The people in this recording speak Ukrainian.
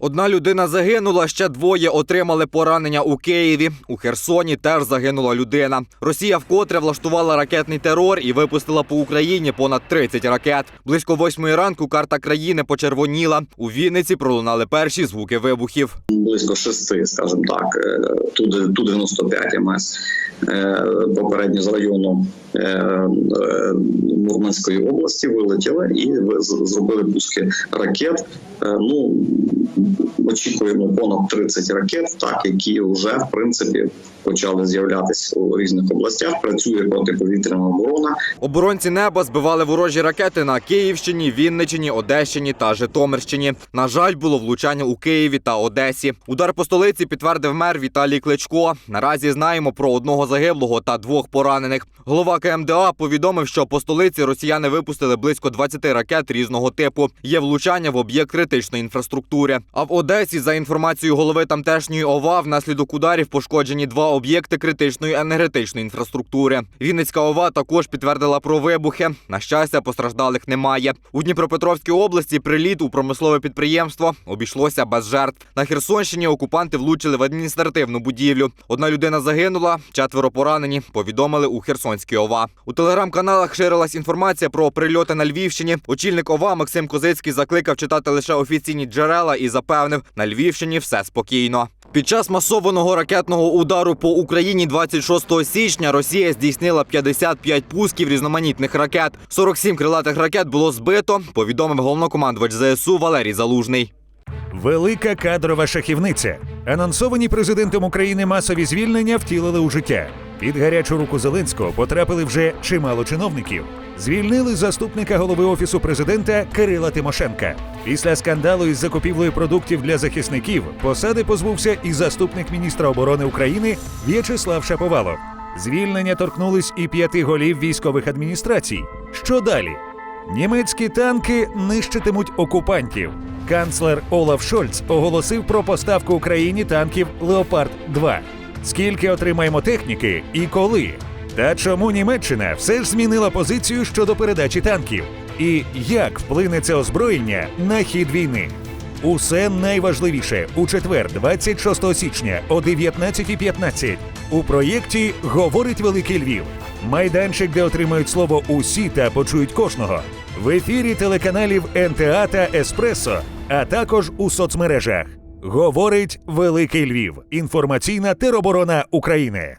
Одна людина загинула, ще двоє отримали поранення у Києві. У Херсоні теж загинула людина. Росія вкотре влаштувала ракетний терор і випустила по Україні понад 30 ракет. Близько восьмої ранку карта країни почервоніла. У Вінниці пролунали перші звуки вибухів. близько шести, скажімо так, е, ту, ту 95 МС е, попередньо з району е, Мурманської області вилетіли і зробили пуски ракет. Ну очікуємо понад 30 ракет, так які вже в принципі почали з'являтися у різних областях. Працює протиповітряна оборона. Оборонці неба збивали ворожі ракети на Київщині, Вінничині, Одещині та Житомирщині. На жаль, було влучання у Києві та Одесі. Удар по столиці підтвердив мер Віталій Кличко. Наразі знаємо про одного загиблого та двох поранених. Голова КМДА повідомив, що по столиці росіяни випустили близько 20 ракет різного типу. Є влучання в об'єкт критичної інфраструктури. А в Одесі, за інформацією голови тамтешньої ОВА, внаслідок ударів пошкоджені два об'єкти критичної енергетичної інфраструктури. Вінницька ОВА також підтвердила про вибухи. На щастя, постраждалих немає. У Дніпропетровській області приліт у промислове підприємство обійшлося без жертв. На Херсонщині окупанти влучили в адміністративну будівлю. Одна людина загинула, четверо поранені. Повідомили у Херсонській ОВА. У телеграм-каналах ширилась інформація про прильоти на Львівщині. Очільник ОВА Максим Козицький закликав читати лише офіційні джерела і запевнив, на Львівщині все спокійно. Під час масованого ракетного удару по Україні 26 січня Росія здійснила 55 пусків різноманітних ракет. 47 крилатих ракет було збито. Повідомив головнокомандувач ЗСУ Валерій Залужний. Велика кадрова шахівниця. Анонсовані президентом України масові звільнення втілили у життя. Під гарячу руку Зеленського потрапили вже чимало чиновників. Звільнили заступника голови офісу президента Кирила Тимошенка. Після скандалу із закупівлею продуктів для захисників посади позбувся і заступник міністра оборони України В'ячеслав Шаповалов. Звільнення торкнулись і п'яти голів військових адміністрацій. Що далі? Німецькі танки нищитимуть окупантів. Канцлер Олаф Шольц оголосив про поставку Україні танків Леопард 2 Скільки отримаємо техніки і коли? Та чому Німеччина все ж змінила позицію щодо передачі танків? І як вплине це озброєння на хід війни? Усе найважливіше у четвер, 26 січня о 19.15 у проєкті Говорить Великий Львів. Майданчик, де отримають слово усі та почують кожного. В ефірі телеканалів НТА та Еспресо, а також у соцмережах. Говорить Великий Львів. Інформаційна тероборона України.